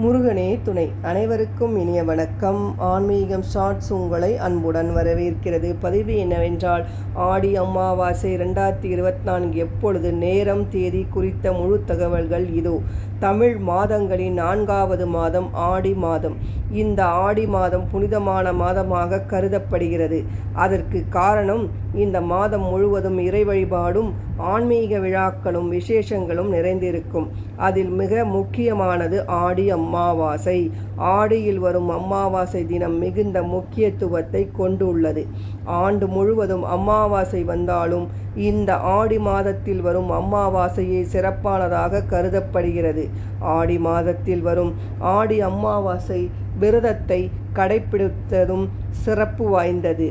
முருகனே துணை. அனைவருக்கும் இனிய வணக்கம். ஆன்மீகம் ஷார்ட்ஸ் உங்களை அன்புடன் வரவேற்கிறது. பதிவு என்னவென்றால் ஆடி அமாவாசை ரெண்டாயிரத்தி இருபத்தி நான்கு எப்பொழுது நேரம் தேதி குறித்த முழு தகவல்கள் இதோ. தமிழ் மாதங்களின் நான்காவது மாதம் ஆடி மாதம். இந்த ஆடி மாதம் புனிதமான மாதமாக கருதப்படுகிறது. அதற்கு காரணம் இந்த மாதம் முழுவதும் இறை வழிபாடும் ஆன்மீக விழாக்களும் விசேஷங்களும் நிறைந்திருக்கும். அதில் மிக முக்கியமானது ஆடி அம்மாவாசை. ஆடியில் வரும் அம்மாவாசை தினம் மிகுந்த முக்கியத்துவத்தை கொண்டுள்ளது. ஆண்டு முழுவதும் அம்மாவாசை வந்தாலும் இந்த ஆடி மாதத்தில் வரும் அம்மாவாசையே சிறப்பானதாக கருதப்படுகிறது. ஆடி மாதத்தில் வரும் ஆடி அம்மாவாசை விரதத்தை கடைபிடித்ததும் சிறப்பு வாய்ந்தது.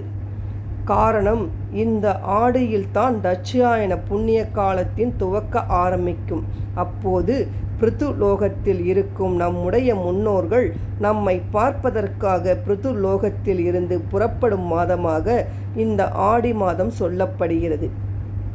காரணம் இந்த ஆடியில்தான் தட்சியாயன புண்ணிய காலத்தின் துவக்க ஆரம்பிக்கும். அப்போது பிருத்து லோகத்தில் இருக்கும் நம்முடைய முன்னோர்கள் நம்மை பார்ப்பதற்காக பிருத்து லோகத்தில் இருந்து புறப்படும் மாதமாக இந்த ஆடி மாதம் சொல்லப்படுகிறது.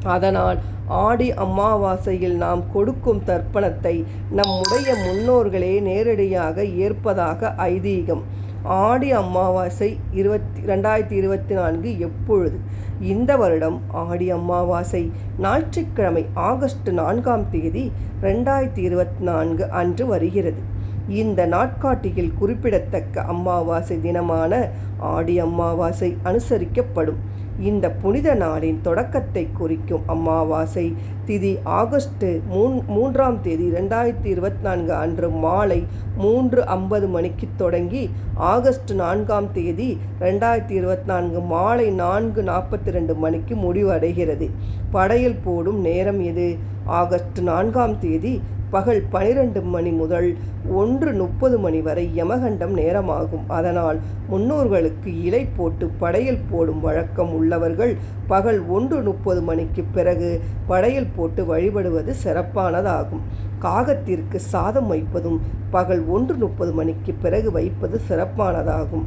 அதனால் ஆடி அமாவாசையில் நாம் கொடுக்கும் தர்ப்பணத்தை நம்முடைய முன்னோர்களே நேரடியாக ஏற்பதாக ஐதீகம். ஆடி அமாவாசை இருபத்தி ரெண்டாயிரத்தி இருபத்தி நான்கு எப்பொழுது? இந்த வருடம் ஆடி அமாவாசை ஞாயிற்றுக்கிழமை ஆகஸ்ட் நான்காம் தேதி ரெண்டாயிரத்தி இருபத்தி நான்கு அன்று வருகிறது. இந்த நாட்காட்டியில் குறிப்பிடத்தக்க அமாவாசை தினமான ஆடி அமாவாசை அனுசரிக்கப்படும். இந்த புனித நாளின் தொடக்கத்தை குறிக்கும் அமாவாசை. திதி ஆகஸ்ட் மூன் மூன்றாம் தேதி ரெண்டாயிரத்தி இருபத்தி நான்கு அன்று மாலை மூன்று ஐம்பது மணிக்கு தொடங்கி ஆகஸ்ட் நான்காம் தேதி ரெண்டாயிரத்தி இருபத்தி நான்கு மாலை நான்கு நாற்பத்தி ரெண்டு மணிக்கு முடிவடைகிறது. படையல் போடும் நேரம் எது? ஆகஸ்ட் நான்காம் தேதி பகல் பனிரெண்டு மணி முதல் ஒன்று முப்பது மணி வரை யமகண்டம் நேரமாகும். அதனால் முன்னோர்களுக்கு இலை போட்டு படையல் போடும் வழக்கம் உள்ளவர்கள் பகல் ஒன்று முப்பது மணிக்கு பிறகு படையல் போட்டு வழிபடுவது சிறப்பானதாகும். காகத்திற்கு சாதம் வைப்பதும் பகல் ஒன்று முப்பது மணிக்கு பிறகு வைப்பது சிறப்பானதாகும்.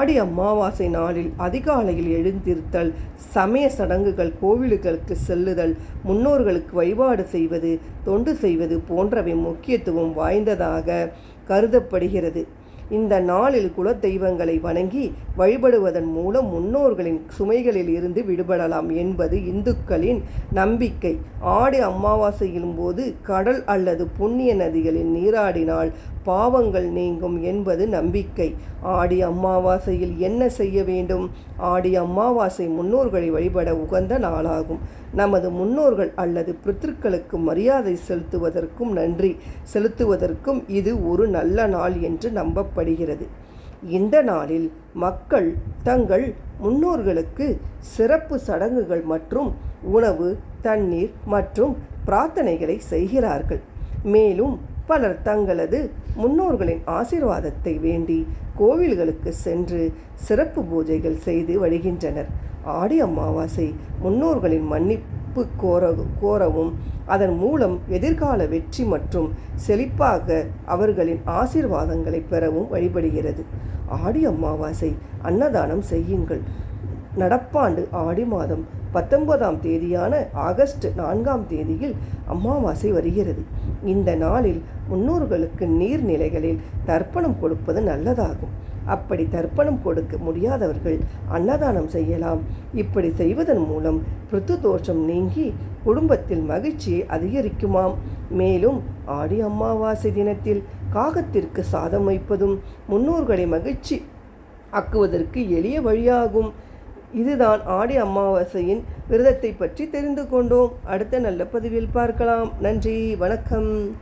ஆடி அமாவாசை நாளில் அதிகாலையில் எழுந்திருத்தல் சமய சடங்குகள் கோவில்களுக்கு செல்லுதல் முன்னோர்களுக்கு வழிபாடு செய்வது தொண்டு செய்வது போன்றவை முக்கியத்துவம் வாய்ந்ததாக கருதப்படுகிறது. இந்த நாளில் குல தெய்வங்களை வணங்கி வழிபடுவதன் மூலம் முன்னோர்களின் சுமைகளில் இருந்து விடுபடலாம் என்பது இந்துக்களின் நம்பிக்கை. ஆடி அமாவாசையின் போது கடல் அல்லது புண்ணிய நதிகளில் நீராடினால் பாவங்கள் நீங்கும் என்பது நம்பிக்கை. ஆடி அமாவாசையில் என்ன செய்ய வேண்டும்? ஆடி அமாவாசை முன்னோர்களை வழிபட உகந்த நாளாகும். நமது முன்னோர்கள் அல்லது பித்திருக்களுக்கு மரியாதை செலுத்துவதற்கும் நன்றி செலுத்துவதற்கும் இது ஒரு நல்ல நாள் என்று நம்ப நம்பப்படுகிறது இந்த நாளில் மக்கள் தங்கள் முன்னோர்களுக்கு சிறப்பு சடங்குகள் மற்றும் உணவு தண்ணீர் மற்றும் பிரார்த்தனைகளை செய்கிறார்கள். மேலும் பலர் தங்களது முன்னோர்களின் ஆசீர்வாதத்தை வேண்டி கோவில்களுக்கு சென்று சிறப்பு பூஜைகள் செய்து வருகின்றனர். ஆடி அமாவாசை முன்னோர்களின் மன்னிப்பு கோர கோரவும் அதன் மூலம் எதிர்கால வெற்றி மற்றும் செழிப்பாக அவர்களின் ஆசீர்வாதங்களை பெறவும் வழிபடுகிறது. ஆடி அமாவாசை அன்னதானம் செய்யுங்கள். நடப்பாண்டு ஆடி மாதம் பத்தொன்பதாம் தேதியான ஆகஸ்ட் நான்காம் தேதியில் அமாவாசை வருகிறது. இந்த நாளில் முன்னோர்களுக்கு நீர்நிலைகளில் தர்ப்பணம் கொடுப்பது நல்லதாகும். அப்படி தர்ப்பணம் கொடுக்க முடியாதவர்கள் அன்னதானம் செய்யலாம். இப்படி செய்வதன் மூலம் பிருத்து தோஷம் நீங்கி குடும்பத்தில் மகிழ்ச்சியை அதிகரிக்குமாம். மேலும் ஆடி அமாவாசை தினத்தில் காகத்திற்கு சாதம் வைப்பதும் முன்னோர்களை மகிழ்ச்சி ஆக்குவதற்கு எளிய வழியாகும். இதுதான் ஆடி அமாவாசையின் விரதத்தை பற்றி தெரிந்து கொண்டோம். அடுத்த நல்ல பதிவில் பார்க்கலாம். நன்றி வணக்கம்.